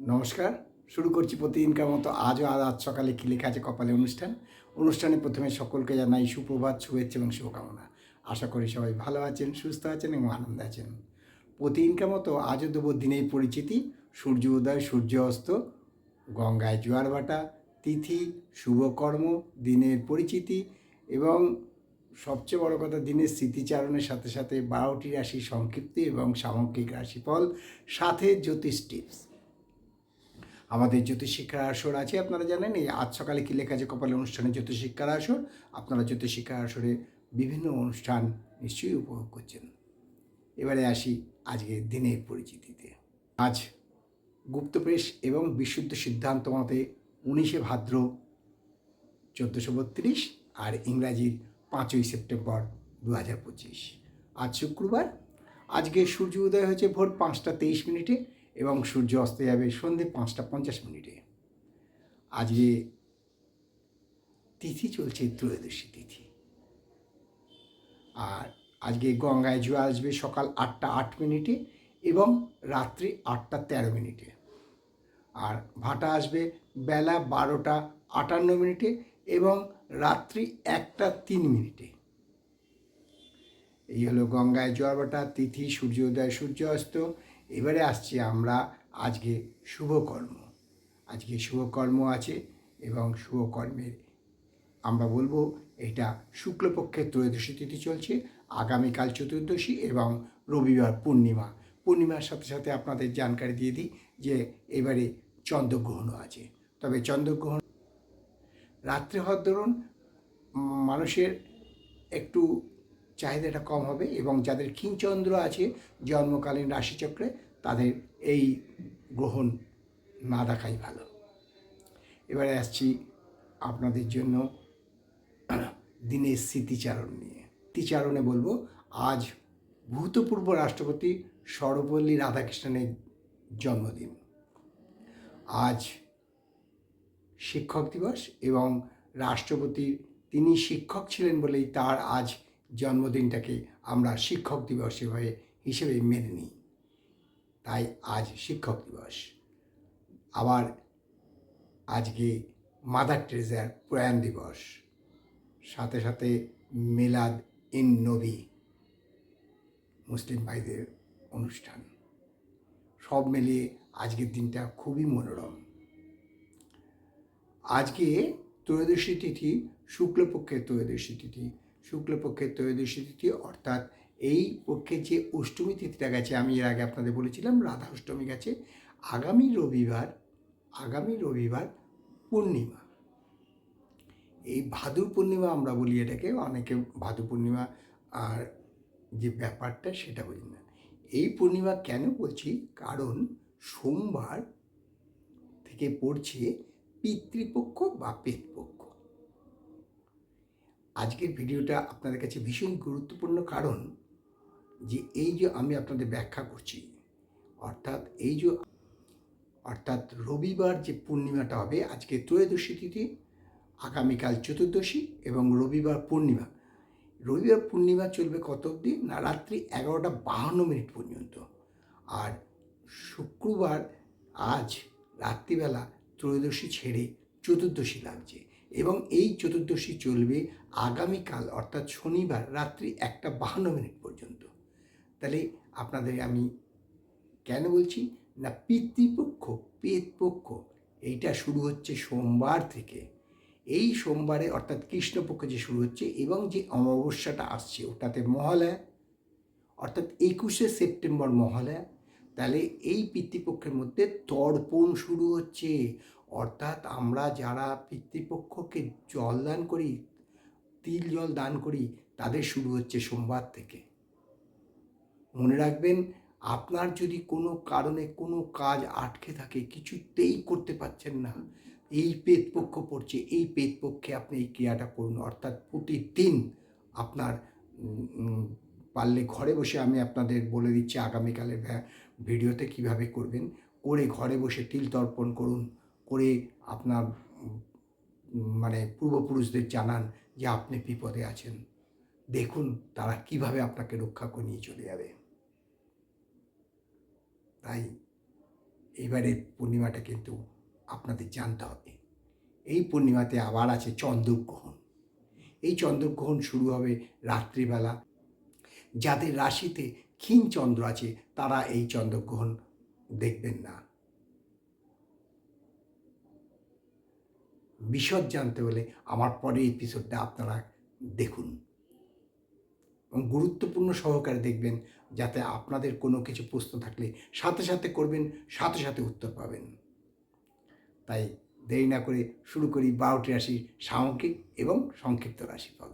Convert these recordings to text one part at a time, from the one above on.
নমস্কার, শুরু করছি প্রতিদিনকার মতো আজও আজ আজ সকালে কী লেখা আছে কপালে অনুষ্ঠান। অনুষ্ঠানে প্রথমে সকলকে জানাই সুপ্রভাত, শুভেচ্ছা এবং শুভকামনা। আশা করি সবাই ভালো আছেন, সুস্থ আছেন এবং আনন্দে আছেন। প্রতিদিনকার মতো আজও দেবো দিনের পরিচিতি। সূর্য উদয়, সূর্য অস্ত, গঙ্গায় জোয়ার ভাটা, তিথি শুভকর্ম দিনের পরিচিতি এবং সবচেয়ে বড় কথা দিনের স্মৃতিচারণের সাথে সাথে বারোটি রাশি সংক্ষিপ্তি এবং সামগ্রিক রাশিফল, সাথে জ্যোতিষ টিপস। আমাদের জ্যোতিষশিক্ষার আসর আছে, আপনারা জানেন। এই আজ সকালে কী লেখা আছে? কপালে অনুষ্ঠানে জ্যোতিষশিক্ষার আসর। আপনারা জ্যোতিষশিক্ষার আসরে বিভিন্ন অনুষ্ঠান নিশ্চয়ই উপভোগ করছেন। এবারে আসি আজকের দিনের পরিচিতিতে। আজ গুপ্তপ্রেস এবং বিশুদ্ধ সিদ্ধান্ত মতে উনিশে ভাদ্র চোদ্দোশো বত্রিশ আর ইংরাজির পাঁচই সেপ্টেম্বর দু হাজার পঁচিশ। আজ শুক্রবার। আজকে সূর্য উদয় হয়েছে ভোর পাঁচটা তেইশ মিনিটে। এবং সূর্য অস্ত যাবে সন্ধে পাঁচটা পঞ্চাশ মিনিটে। আজকে তিথি চলছে ত্রয়োদশী তিথি। আর আজকে গঙ্গায় জোয়ার আসবে সকাল আটটা আট মিনিটে এবং রাত্রি আটটা তেরো মিনিটে। আর ভাটা আসবে বেলা বারোটা আটান্ন মিনিটে এবং রাত্রি একটা তিন মিনিটে। এই হলো গঙ্গায় জোয়ার ভাটা, তিথি, সূর্যোদয় সূর্য অস্ত এবারে আসছি আমরা আজকে শুভকর্ম। আজকে শুভকর্ম আছে এবং শুভকর্মের আমরা বলব এটা শুক্লপক্ষের ত্রয়োদশী তিথি চলছে আগামীকাল চতুর্দশী এবং রবিবার পূর্ণিমা। পূর্ণিমার সাথে সাথে আপনাদের জানকারি দিয়ে দিই যে এবারে চন্দ্রগ্রহণও আছে। তবে চন্দ্রগ্রহণ রাত্রে হওয়ার উম, মানুষের একটু চাহিদাটা কম হবে এবং যাদের কিংচন্দ্র আছে জন্মকালীন রাশিচক্রে তাদের এই গ্রহণ না দেখাই ভালো। এবারে আসছি আপনাদের জন্য দিনের স্মৃতিচারণ নিয়ে। স্মৃতিচারণে বলব, আজ ভূতপূর্ব রাষ্ট্রপতি সর্বপল্লী রাধাকৃষ্ণনের জন্মদিন। আজ শিক্ষক দিবস এবং রাষ্ট্রপতির তিনি শিক্ষক ছিলেন বলেই তার আজ জন্মদিনটাকে আমরা শিক্ষক দিবস হয়ে হিসেবে মেনে নিই। তাই আজ শিক্ষক দিবস। আবার আজকে মাদার টেরেজার প্রয়াণ দিবস। সাথে সাথে মিলাদ ইন নবী মুসলিম ভাইদের অনুষ্ঠান। সব মিলিয়ে আজকের দিনটা খুবই মনোরম। আজকে ত্রয়োদশী তিথি, শুক্লপক্ষের ত্রয়োদশী তিথি। শুক্লপক্ষের ত্রয়োদশী তিথি, অর্থাৎ এই পক্ষে যে অষ্টমী তিথিটা গেছে, আমি এর আগে আপনাদের বলেছিলাম, রাধা অষ্টমী গেছে, আগামী রবিবার আগামী রবিবার পূর্ণিমা। এই ভাদু পূর্ণিমা আমরা বলি এটাকে, অনেকে ভাদু পূর্ণিমা আর যে ব্যাপারটা সেটা বলি না। এই পূর্ণিমা কেন বলছি? কারণ সোমবার থেকে পড়ছে পিতৃপক্ষ বা পেতপক্ষ। আজকের ভিডিওটা আপনাদের কাছে ভীষণ গুরুত্বপূর্ণ কারণ যে এই যে আমি আপনাদের ব্যাখ্যা করছি, অর্থাৎ এই যে, অর্থাৎ রবিবার যে পূর্ণিমাটা হবে, আজকে ত্রয়োদশী তিথি, আগামীকাল চতুর্দশী এবং রবিবার পূর্ণিমা। রবিবার পূর্ণিমা চলবে কত অবধি? না, রাত্রি এগারোটা বাহান্ন মিনিট পর্যন্ত। আর শুক্রবার আজ রাত্রিবেলা ত্রয়োদশী ছেড়ে চতুর্দশী লাগছে। এবং এই চতুর্দশী চলবে আগামীকাল, অর্থাৎ শনিবার রাত্রি একটা বাহান্ন মিনিট পর্যন্ত। তাহলে আপনাদের আমি কেন বলছি? না, পিতৃপক্ষ পেতপক্ষ এইটা শুরু হচ্ছে সোমবার থেকে। এই সোমবারে অর্থাৎ কৃষ্ণপক্ষ যে শুরু হচ্ছে এবং যে অমাবস্যাটা আসছে, ওটাতে মহালয়া, অর্থাৎ একুশে সেপ্টেম্বর মহালয়া, তাহলে এই পিতৃপক্ষের মধ্যে তর্পণ শুরু হচ্ছে। অর্থাৎ আমরা যারা পিতৃপক্ষকে জল দান করি, তিল জল দান করি, তাদের শুরু হচ্ছে সোমবার থেকে। মনে রাখবেন, আপনার যদি কোনো কারণে কোনো কাজ আটকে থাকে, কিছুতেই করতে পারছেন না, এই পেতপক্ষ পড়ছে, এই পেতপক্ষে আপনি এই ক্রিয়াটা করুন। অর্থাৎ প্রতিদিন আপনার পারলে ঘরে বসে আমি আপনাদের বলে দিচ্ছি আগামীকালের ভিডিওতে কীভাবে করবেন। করে ঘরে বসে তিল তর্পণ করুন। করে আপনার মানে পূর্বপুরুষদের জানান যে আপনি বিপদে আছেন। দেখুন তারা কীভাবে আপনাকে রক্ষা করে নিয়ে চলে যাবে। তাই এবারের পূর্ণিমাটা কিন্তু আপনাদের জানতে হবে। এই পূর্ণিমাতে আবার আছে চন্দ্রগ্রহণ। এই চন্দ্রগ্রহণ শুরু হবে রাত্রিবেলা। যাদের রাশিতে ক্ষীণ চন্দ্র আছে, তারা এই চন্দ্রগ্রহণ দেখবেন না। বিশদ জানতে হলে আমার পরের এপিসোডটা আপনারা দেখুন। এবং গুরুত্বপূর্ণ সহকারে দেখবেন যাতে আপনাদের কোনো কিছু প্রশ্ন থাকলে সাথে সাথে করবেন, সাথে সাথে উত্তর পাবেন। তাই দেরি না করে শুরু করি বারোটি রাশির সামগ্রিক এবং সংক্ষিপ্ত রাশিফল।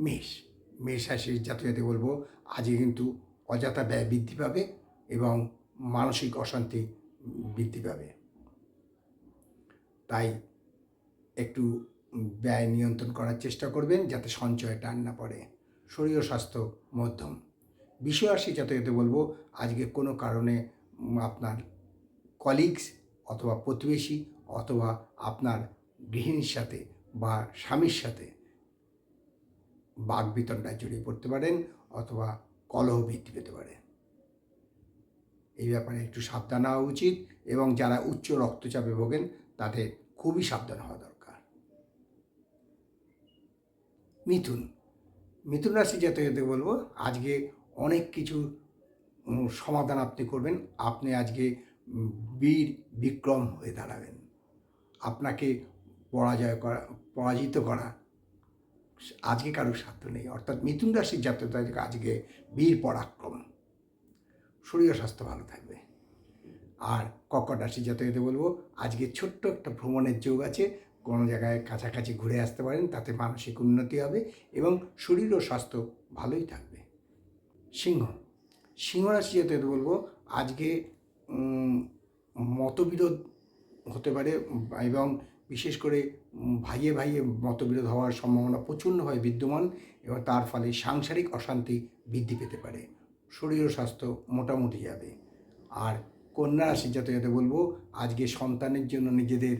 মেষ মেষ রাশির জাতজাতি বলব, আজকে কিন্তু অযথা ব্যয় বৃদ্ধি পাবে এবং মানসিক অশান্তি বৃদ্ধি পাবে। তাই একটু ব্যয় নিয়ন্ত্রণ করার চেষ্টা করবেন যাতে সঞ্চয় টান না পড়ে। শরীর স্বাস্থ্য মধ্যম। বিষয় রাশি যাতে যাতে বলব, আজকে কোনো কারণে আপনার কলিগস অথবা প্রতিবেশী অথবা আপনার গৃহিণীর সাথে বা স্বামীর সাথে বাঘ বিতণ্ডায় জড়িয়ে পড়তে পারেন অথবা কলহ বৃদ্ধি পেতে পারে। এই ব্যাপারে একটু সাবধান হওয়া উচিত এবং যারা উচ্চ রক্তচাপে ভোগেন তাদের খুবই সাবধান হওয়া দরকার। মিথুন মিথুন রাশি জাতকদের বলব, আজকে অনেক কিছু সমাধান আপনি করবেন। আপনি আজকে বীর বিক্রম হয়ে দাঁড়াবেন। আপনাকে পরাজয় করা, পরাজিত করা, আজকে কারোর সাধ্য নেই। অর্থাৎ মিথুন রাশির জাতক আজকে বীর পরাক্রম। শরীর স্বাস্থ্য ভালো থাকবে। আর কর্কট রাশি বলব, আজকে ছোট্ট একটা ভ্রমণের যোগ আছে। কোনো জায়গায় কাছাকাছি ঘুরে আসতে পারেন, তাতে মানসিক উন্নতি হবে এবং শরীর ও স্বাস্থ্য ভালোই থাকবে। সিংহ সিংহ রাশি জাতকদের বলব, আজকে মতবিরোধ হতে পারে এবং বিশেষ করে ভাইয়ে ভাইয়ে মতবিরোধ হওয়ার সম্ভাবনা প্রচণ্ডভাবে বিদ্যমান এবং তার ফলে সাংসারিক অশান্তি বৃদ্ধি পেতে পারে। শরীর ও স্বাস্থ্য মোটামুটি যাবে। আর কন্যা রাশি যাতে বলব, আজকে সন্তানের জন্য নিজেদের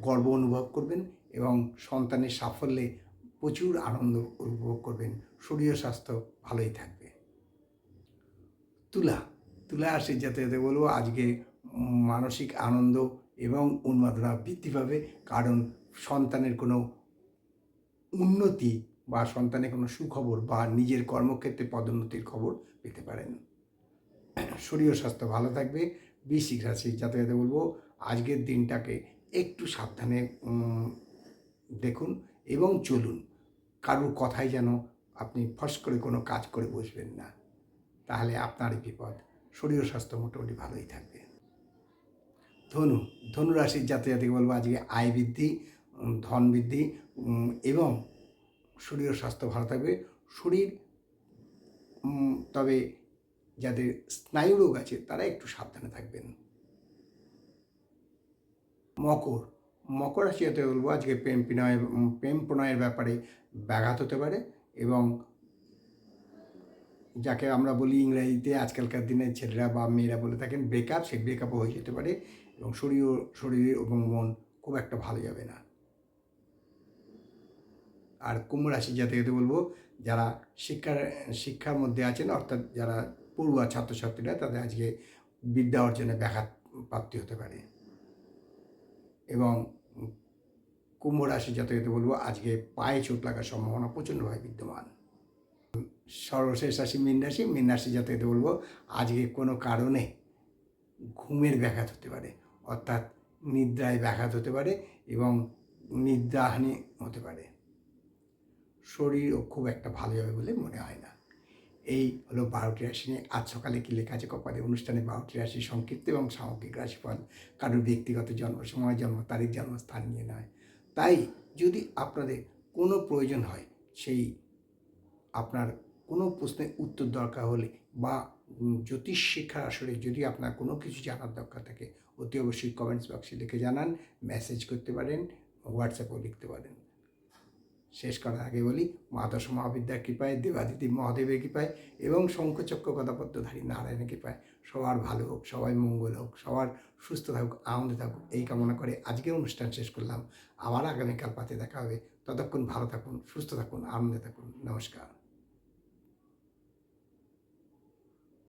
গর্ব অনুভব করবেন এবং সন্তানের সাফল্যে প্রচুর আনন্দ উপভোগ করবেন। শরীর স্বাস্থ্য ভালোই থাকবে। তুলা তুলা রাশির যাতে যাতে বলব, আজকে মানসিক আনন্দ এবং উন্মাদনা বৃদ্ধি পাবে। কারণ সন্তানের কোনো উন্নতি বা সন্তানের কোনো সুখবর বা নিজের কর্মক্ষেত্রে পদোন্নতির খবর পেতে পারেন। শরীর স্বাস্থ্য ভালো থাকবে। বৃশ্চিক রাশি যাতে যাতে বলব। আজকের দিনটাকে একটু সাবধানে দেখুন এবং চলুন। কারুর কথাই যেন আপনি ফস করে কোনো কাজ করে বসবেন না। তাহলে আপনারই বিপদ। শরীর স্বাস্থ্য মোটামুটি ভালোই থাকবে। ধনু ধনু রাশির জাতিকে বলব আজকে আয় বৃদ্ধি ধন বৃদ্ধি এবং শরীর স্বাস্থ্য ভালো থাকবে। শরীর তবে যাদের স্নায়ু রোগ আছে, তারা একটু সাবধানে থাকবেন। মকর মকর রাশি হতে বলব, আজকে প্রেম প্রণয় প্রেম প্রণয়ের ব্যাপারে ব্যাঘাত হতে পারে এবং যাকে আমরা বলি ইংরেজিতে আজকালকার দিনে ছেলেরা বা মেয়েরা বলে থাকেন ব্রেকআপ সেই ব্রেকআপও হয়ে যেতে পারে এবং শরীর শরীর এবং মন খুব একটা ভালো যাবে না। আর কুম্ভ রাশি জাতকে বলব, যারা শিক্ষার শিক্ষার মধ্যে আছেন, অর্থাৎ যারা পড়ুয়া ছাত্রছাত্রীরা তাদের আজকে বিদ্যা অর্জনে ব্যাঘাত প্রাপ্তি হতে পারে। এবং কুম্ভ রাশি জাতকে বলব, আজকে পায়ে চোট লাগার সম্ভাবনা প্রচণ্ডভাবে বিদ্যমান। সর্বশেষ রাশি মীন রাশি মীন রাশি জাতকে বলব, আজকে কোনো কারণে ঘুমের ব্যাঘাত হতে পারে, অর্থাৎ নিদ্রায় ব্যাঘাত হতে পারে এবং নিদ্রাহানি হতে পারে। শরীরও খুব একটা ভালো যাবে বলে মনে হয় না। এই হলো বারোটি রাশি নিয়ে আজ সকালে কি লেখা আছে? কপালে অনুষ্ঠানে বারোটি রাশি সংক্ষিপ্ত এবং সামগ্রিক রাশিফল। কারোর ব্যক্তিগত জন্ম সময়, জন্ম তারিখ, জন্মস্থান নিয়ে নয়। তাই যদি আপনাদের কোনো প্রয়োজন হয়, সেই আপনার কোনো প্রশ্নের উত্তর দরকার হলে বা জ্যোতিষ শিক্ষার আসলে যদি আপনার কোনো কিছু জানার দরকার থাকে, অতি অবশ্যই কমেন্টস বক্সে লিখে জানান মেসেজ করতে পারেন হোয়াটসঅ্যাপেও লিখতে পারেন। শেষ করার আগে বলি মাদর্শ মহাবিদ্যার কৃপায় দেবাদিতি মহাদেবের কৃপায় এবং শঙ্খচক্র গদাপদ্মধারী নারায়ণের কৃপায় সবার ভালো হোক, সবাই মঙ্গল হোক, সবার সুস্থ থাকুক, আনন্দে থাকুক, এই কামনা করে আজকের অনুষ্ঠান শেষ করলাম। আবার আগামীকাল পাতে দেখা হবে। ততক্ষণ ভালো থাকুন, সুস্থ থাকুন, আনন্দে থাকুন। নমস্কার।